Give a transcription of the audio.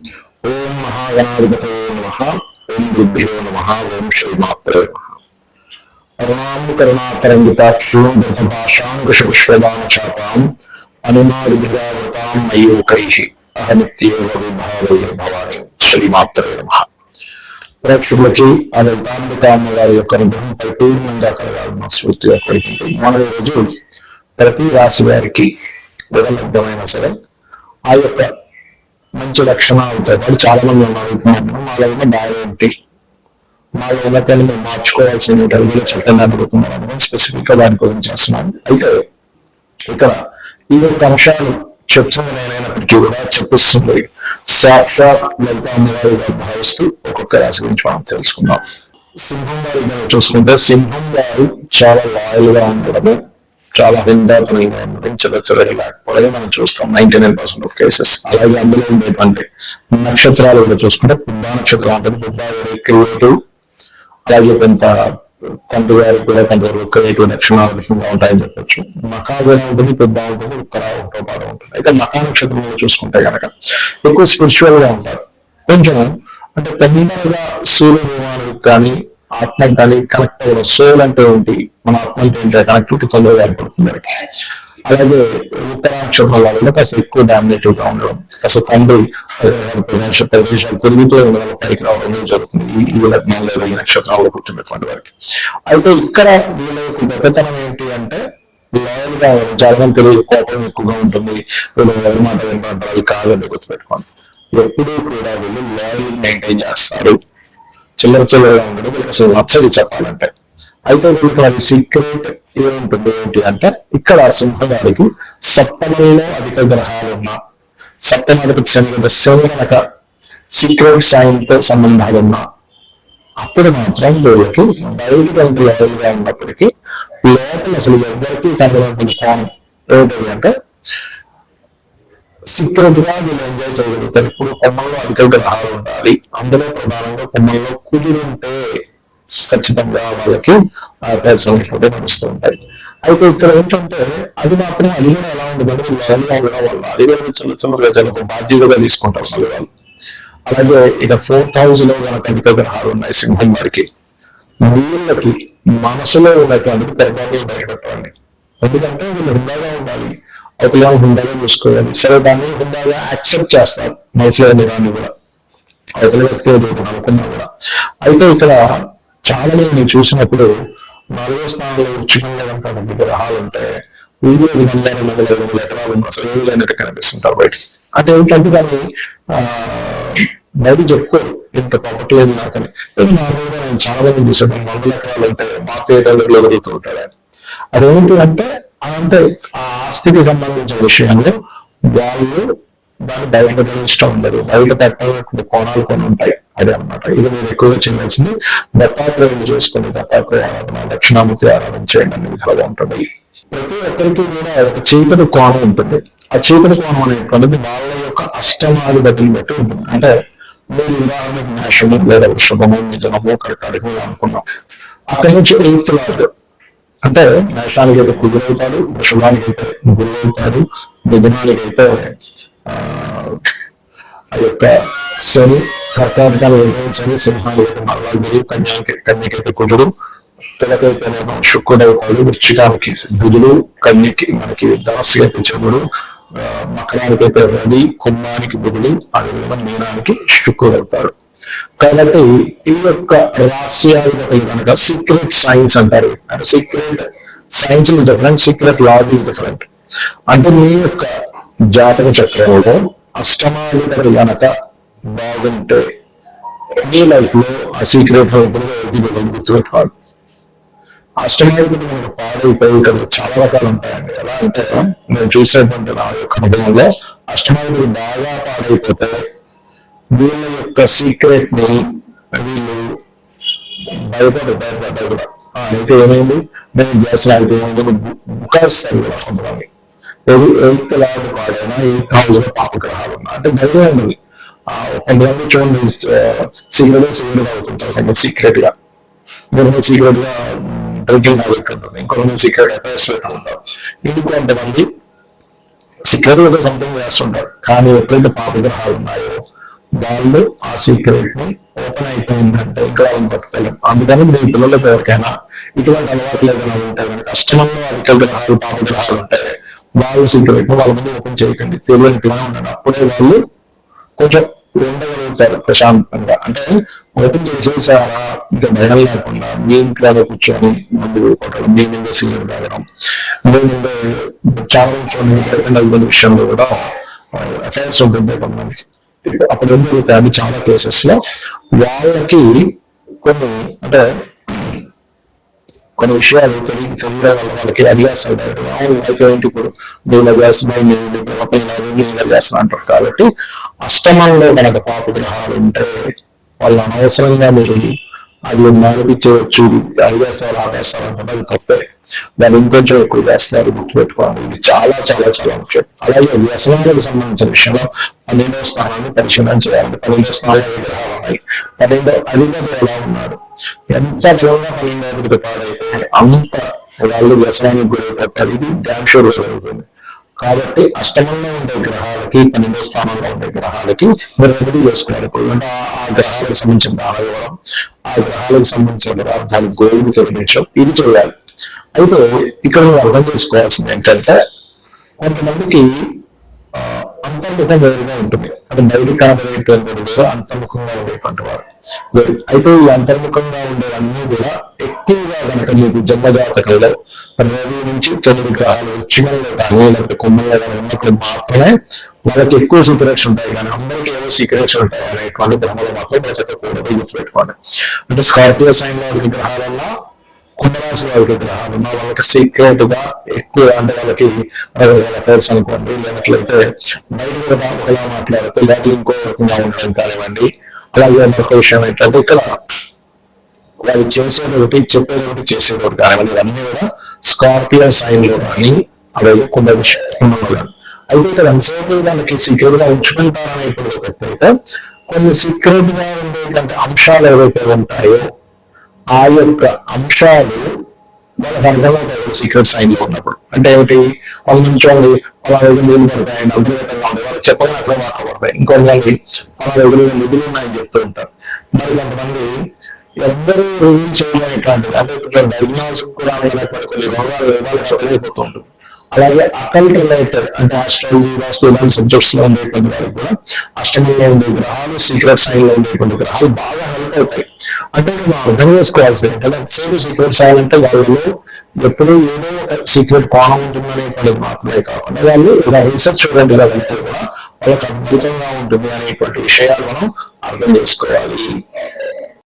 ఓం మహాగణాధిపతే నమ. ఓం బుద్ధియో నమ. ఓం శ్రీమాత్రే నమ. అరుణాం కరుణాతరంగితాక్షుం చాపాం అనుమాదిభిరావృతాం మయూకై. అహమిత్యేవ విభావయ భవాని. శ్రీమాత్రే నమ. ప్రేక్షకులకి ఆ లలితాంబికామ్మ గారి యొక్క అనుగ్రహం పరిపూర్ణంగా కలగాలన్న స్ఫూర్తిగా కోరుకుంటుంది మన ఈరోజు ప్రతి రాశి వారికి వివలబ్ధమైన సరే ఆ యొక్క మంచి లక్షణాలు అవుతాయి. వాళ్ళు చాలా మంది ఉన్నారు మాలో ఉన్న బాగా ఏంటి? మాలో ఉన్న కానీ మేము మార్చుకోవాల్సిన తెలుగులో చెప్పండి అనుకుంటున్నాను స్పెసిఫిక్గా దాని గురించి చేస్తున్నాను. అయితే ఇక్కడ ఈ యొక్క అంశాలు చెప్తుంది నేనైనప్పటికీ కూడా చెప్పిస్తుంది. సాక్షాత్ లలితాంబగారిగా భావిస్తూ ఒక్కొక్క రాశి గురించి మనం తెలుసుకుందాం. సింహం వారి చూసుకుంటే సింహం వారు చాలా లాయల్గా ఉండడము చాలా హిందాతనంగా ఉండడం లేకపోవడం మనం చూస్తాం ninety nine percent of cases అలాగే అందులో ఉండేటువంటి నక్షత్రాలు కూడా చూసుకుంటే పుబ్బా నక్షత్రం అంటే పుబ్బా క్రియేటివ్ అలాగే కొంత తండ్రి గారికి కూడా కొంతవరకు క్రియేటివ్ లక్షణాలు ఉంటాయని చెప్పొచ్చు. మకాగా ఉంటుంది పెద్ద ఉంటుంది ఉత్తర ఒకటో ఉంటుంది. అయితే మకా నక్షత్రంలో చూసుకుంటే కనుక ఎక్కువ స్పిరిచువల్గా ఉంటారు. కొంచెం అంటే పెద్దగా సూర్య భగవానుడికి కానీ ఆత్మకు కానీ కనెక్ట్ అవ్వడం సోల్ అంటే ఏంటి? మన అకౌంట్ కనెక్టివిటీ తొందరగా ఏర్పడుతుంది అలాగే ఉత్తర నక్షత్రం వల్ల కాస్త ఎక్కువ డామినేటివ్గా ఉండడం కాస్త తండ్రి తిరుగుతూ ఉండడం పైకి రావడం జరుగుతుంది. ఈ ఈ లగ్నం ఈ పుట్టినటువంటి వారికి. అయితే ఇక్కడ వీళ్ళ యొక్క గొప్పతనం ఏంటి అంటే లాయల్గా ఉండడం. చాలా మంది తెలియదు కోపం ఎక్కువగా ఉంటుంది. వీళ్ళు ఎవరి మాట వింటుంటారు అది కాదని గుర్తుపెట్టుకోండి. ఎప్పుడూ కూడా వీళ్ళు లాయల్ మెయింటైన్ చేస్తారు. చిల్లర చిల్లరగా ఉండడం వీళ్ళకి అసలు నచ్చదు చెప్పాలంటే. అయితే వీళ్ళకి అది సీక్రెట్ ఏముంటుంది ఏంటి అంటే ఇక్కడ సింహం సప్తమంలో అధిక గ్రహాలు ఉన్న సప్తమాధిపతి శని యొక్క శని కనుక సీక్రెట్ సాయంతో సంబంధాలు ఉన్న అప్పుడు మాత్రం వీళ్ళకి బయటికి అంత లెవెల్గా ఉన్నప్పటికీ లోపల అసలు ఎవరికి కనబడిన స్థానం ఏంటది అంటే సీక్రెట్గా వీళ్ళు ఎంజాయ్ చేయగలుగుతారు. ఇప్పుడు కొమ్మల్లో అధిక గ్రహాలు ఉండాలి. అందులో ప్రధానంగా కొమ్మల్లో కుదురు ఉంటే ఖచ్చితంగా వాళ్ళకి ఆ ప్రయత్నం ఫోటో నడుస్తూ ఉంటాయి అయితే ఇక్కడ ఏంటంటే అది మాత్రం అది కూడా ఎలా ఉండదు లెవెల్గా ఉండడం వల్ల అది కూడా చిన్న చిన్నగా జనకు బాధ్యతగా తీసుకుంటారు మళ్ళీ వాళ్ళు. అలాగే ఇక ఫోర్ హౌస్లో కనుక అధిక గ్రహాలు ఉన్నాయి సింహం వారికి వీళ్ళకి మనసులో ఉన్నటువంటి పెద్దగా బయటపెట్టండి ఎందుకంటే వీళ్ళు హుందాగా ఉండాలి. అవతల హుందాగా చూసుకోవాలి. సరే దాన్ని హుందాగా యాక్సెప్ట్ చేస్తారు. మనసులో ఉన్న దాన్ని కూడా. అవతల వ్యక్తి అనుకున్నా కూడా. అయితే ఇక్కడ చాలా మంది చూసినప్పుడు నాలుగో స్థానంలో ఉచితంగా కనుక అధిక గ్రహాలు ఉంటే వీడియో విధంగా రెండు వందల ఎకరాలు ఉన్న అసలు అనేది కనిపిస్తుంటారు బయటికి. అంటే ఏంటంటే దాన్ని ఆ, బయట చెప్పుకోరు ఇంత ప్రాపర్టీ లేదు నాకని. నార్మల్గా నేను చాలా మంది చూసాను నేను వందల ఎకరాలు ఉంటే మార్కెట్ వదులుతూ ఉంటాడు అదేంటి అంటే అంటే ఆ ఆస్తికి సంబంధించిన విషయంలో వాళ్ళు దాన్ని బయట ఇష్టం ఉండదు. బయట పెట్టాలనుకునే కోణాలు కొన్ని ఉంటాయి. అదే అనమాట ఇది మీరు ఎక్కువగా చెందాల్సింది దత్తాత్రేయుని చేసుకుని దత్తాత్రేయ ఆరాధన దక్షిణామూర్తి ఆరాధన చేయండి అనే విధాలుగా ఉంటుంది. ప్రతి ఒక్కరికి కూడా ఒక చీకటి కోణం ఉంటుంది. ఆ చీకటి కోణం అనేటువంటిది వాళ్ళ యొక్క అష్టమాధిపతిని బట్టి ఉంటుంది. అంటే మీరు ఉదాహరణకు మేషము లేదా వృషభము మిథునము కర్కాటకము అనుకున్నాం. అక్కడి నుంచి ఎయిత్ లార్డ్. అంటే మేషానికి అయితే కుదురవుతాడు వృషభానికి అయితే గురువుతాడు మిథునానికి అయితే ఆ, యొక్క శని కర్కాటకాలు అయితే శని సింహాలు అయితే మరలా కన్యకి కన్యాకి కన్యకైతే కుజుడు పిల్లకైతేనేమో శుక్రుడైపోడు అవుతాడు వృచ్చికానికి బుధుడు కన్యకి మనకి ధనస్సుకి అయితే చంద్రుడు మకరానికి అయితే రవి కుంభానికి బుధుడు అదేవిధంగా మీనానికి శుక్రుడు అవుతాడు కాబట్టి ఈ యొక్క రహస్యాధిపతులు కనుక సీక్రెట్ సైన్స్ అంటారు. అంటే secret science is different secret log is different. అంటే మీ యొక్క జాతక చక్రంలో అష్టమాధిపతి గనక బాగుంటే మీ లైఫ్లో ఆ సీక్రెట్ గుర్తుపెట్టుకోవాలి. అష్టమాధిపతి మనకు పాడైపోయి ఇక్కడ చాలా రకాలు ఉంటాయండి. ఎలా అంటే నేను చూసినటువంటి నా యొక్క అనుభవంలో అష్టమాధిపతి బాగా పాడైపోతే వీళ్ళ యొక్క సీక్రెట్ని వీళ్ళు భయపడి భయపడ్డా కూడా. అయితే ఏమైంది? నేను గ్యాస్ ఏమైంది? బుకాయిస్తాను కూడా కొంతమంది. ఏది ఎయిత్ పాడైనా ఎయిత్ పాప ఉన్నా అంటే ధైర్యం ఉంది ఆ, కొంతమంది చూడండి సీక్రెట్గా సీక్రెట్ అవుతుంటారు. కొంత సీక్రెట్గా ఇంకొంతమంది సీక్రెట్గా డ్రింకింగ్ హ్యాబిట్ ఉంటుంది. ఇంకొంతమంది సీక్రెట్గా పెట్టుకుంటారు ఉంటారు. ఇంకొంతమంది సీక్రెట్గా సంథింగ్ చేస్తుంటారు. కానీ ఎప్పుడైతే పాప గ్రహాలు ఉన్నాయో వాళ్ళు ఆ సీక్రెట్ని ఓపెన్ అయిపోయిందంటే ఇంకా పట్టుకోలేం అందుకని మీ పిల్లలకు ఎవరికైనా ఇటువంటి అలవాట్లు ఏదైనా ఉంటాయి కనుక అష్టమంలో అధిక గ్రహాలు పాప గ్రహాలు ఉంటాయి. వాళ్ళ సీక్రెట్ వాళ్ళ ముందు ఓపెన్ చేయకండి. తెలియనిట్లా ఉండండి అప్పుడే వాళ్ళు కొంచెం ఉండగలుగుతారు ప్రశాంతంగా. అంటే ఓపెన్ చేసేసారా? ఇంకా భయం లేకుండా మీ ఇంట్లో కూర్చొని మందు కొట్టడం మీ మీద సీనియర్ తాగడం మీ మీద చాలా కూర్చొని గర్ల్ఫ్రెండ్ హస్బెండ్ విషయంలో కూడా అఫైర్స్ ఉంటుంది కొంతమందికి అప్పుడు ఏం జరుగుతాయి? అది చాలా కేసెస్లో వాళ్ళకి కొన్ని అంటే కొన్ని విషయాలు తెలియ తెలియడం వల్ల వాళ్ళకి అడిగేస్తాడు అయితే ఏంటి ఇప్పుడు? నేను వేస్తున్నాయి నేను ఇలా చేస్తున్నా అంటారు. కాబట్టి అష్టమంలో కనుక పాప గ్రహాలు ఉంటే వాళ్ళు అనవసరంగా మీరు అది మానిపించవచ్చు అడిగేస్తారు ఆపేస్తారు అంటే అది తప్పే. దాన్ని ఇంకొంచెం ఎక్కువ చేస్తారు గుర్తుపెట్టుకోవాలి ఇది చాలా చాలా చాలా ముఖ్యం. అలాగే వ్యసనాలకు సంబంధించిన విషయంలో పన్నెండవ స్థానాన్ని పరిశీలన చేయాలి. పన్నెండవ స్థానాలు గ్రహాలు ఉన్నాయి పన్నెండవ అధిపతి ఎలా ఉన్నాడు ఎంత దూరంగా పన్నెండవ అధిపతి పాడైతే అంత వాళ్ళు వ్యసనానికి గురైపోతారు ఇది డ్యామ్ షూర్ జరుగుతుంది. కాబట్టి అష్టమంలో ఉండే గ్రహాలకి పన్నెండో స్థానంలో ఉండే గ్రహాలకి మీరు రెమెడీ చేసుకోవాలి అంటే ఆ- గ్రహాలకు సంబంధించిన దాన ఆ గ్రహాలకు సంబంధించిన పదార్థాలు గోవులు తినిపించడం ఇది చేయాలి. అయితే ఇక్కడ నువ్వు అర్థం చేసుకోవాల్సింది ఏంటంటే కొంతమందికి అంతర్ముఖం వేరుగా ఉంటుంది. అంటే బయట కనబడేటువంటి కూడా అంతర్ముఖంగా ఉండేటువంటి వారు. అయితే ఈ అంతర్ముఖంగా ఉండేవన్నీ కూడా ఎక్కువగా కనుక మీకు జన్మజాతకంలో రవి నుంచి తొమ్మిది గ్రహాలు వృచ్చికంలో కానీ లేకపోతే కుంభంలో కానీ ఉన్నప్పుడు మాత్రమే వాళ్ళకి ఎక్కువ సీక్రెట్స్ ఉంటాయి. కానీ అందరికీ ఏవో సీక్రెట్స్ ఉంటాయి. అనేటువంటి భ్రమలు మాత్రం బ్రతకకూడదు గుర్తుపెట్టుకోండి. అంటే స్కార్పియో సైన్లో గ్రహాలన్నా కుంభరాశి వాళ్ళకి గ్రహాలు ఉన్న వాళ్ళకి సీక్రెట్గా ఎక్కువ అంటే వాళ్ళకి ఫోర్స్ అనుకోండి లేనట్లయితే బయట కూడా ఒకలా మాట్లాడితే లేకపోతే ఇంకో రకంగా ఉండడం కానివ్వండి. అలాగే మరొక విషయం ఏంటంటే ఇక్కడ వాళ్ళు చేసేది ఒకటి చెప్పేది ఒకటి చేసేది ఒకటి కానివ్వండి. ఇవన్నీ కూడా స్కార్పియో సైన్లో కానీ అలాగే కుంభ విషయం అయితే ఇక్కడ ఎంతసేపు దానికి సీక్రెట్గా ఉంచుకుంటారనే ఇప్పుడు ఒక అయితే కొన్ని సీక్రెట్గా ఉండేటువంటి అంశాలు ఏవైతే ఉంటాయో ఆ యొక్క అంశాలు వాళ్ళకి అర్థమవుతాయి సీక్రెట్ సైన్ ఉన్నప్పుడు అంటే ఏమిటి? వాళ్ళు నుంచోండి అలా దగ్గర నీళ్ళు పడతాయండి అద్భుతంగా ఉంది వాళ్ళకి చెప్పగానే అర్థం కాకపోతాయి ఇంకొంతమంది వాళ్ళకి అలా దగ్గర నిధులు ఉన్నాయని చెప్తూ ఉంటారు. మరి కొంతమంది ఎవ్వరూ రివీల్ చేయడం అంటే కొంచెం డయాగ్నోస్ కూడా లేకపోతే కొన్ని రోగాలు రోగాలు చెప్పలేకపోతుంటారు అలాగే అకల్ట్ రిలేటెడ్ అంటే ఆస్ట్రాలజీ వాస్తు ఇలాంటి సబ్జెక్ట్స్లో ఉండేటువంటి వారికి కూడా అష్టమంలో ఉండే గ్రహాలు సీక్రెట్ సైన్లో ఉండేటువంటి గ్రహాలు బాగా హెల్ప్ అవుతాయి. అంటే మనం అర్థం చేసుకోవాల్సింది ఏంటంటే సేమ్ సీక్రెట్ సైన్ అంటే వాళ్ళలో ఎప్పుడూ ఏదో ఒక సీక్రెట్ కోణం ఉంటుందనే పని మాత్రమే కాకుండా వాళ్ళు ఇలా రీసెర్చ్ చూడండి వెళ్తే కూడా వాళ్ళకి అద్భుతంగా ఉంటుంది అనేటువంటి విషయాలు మనం అర్థం చేసుకోవాలి.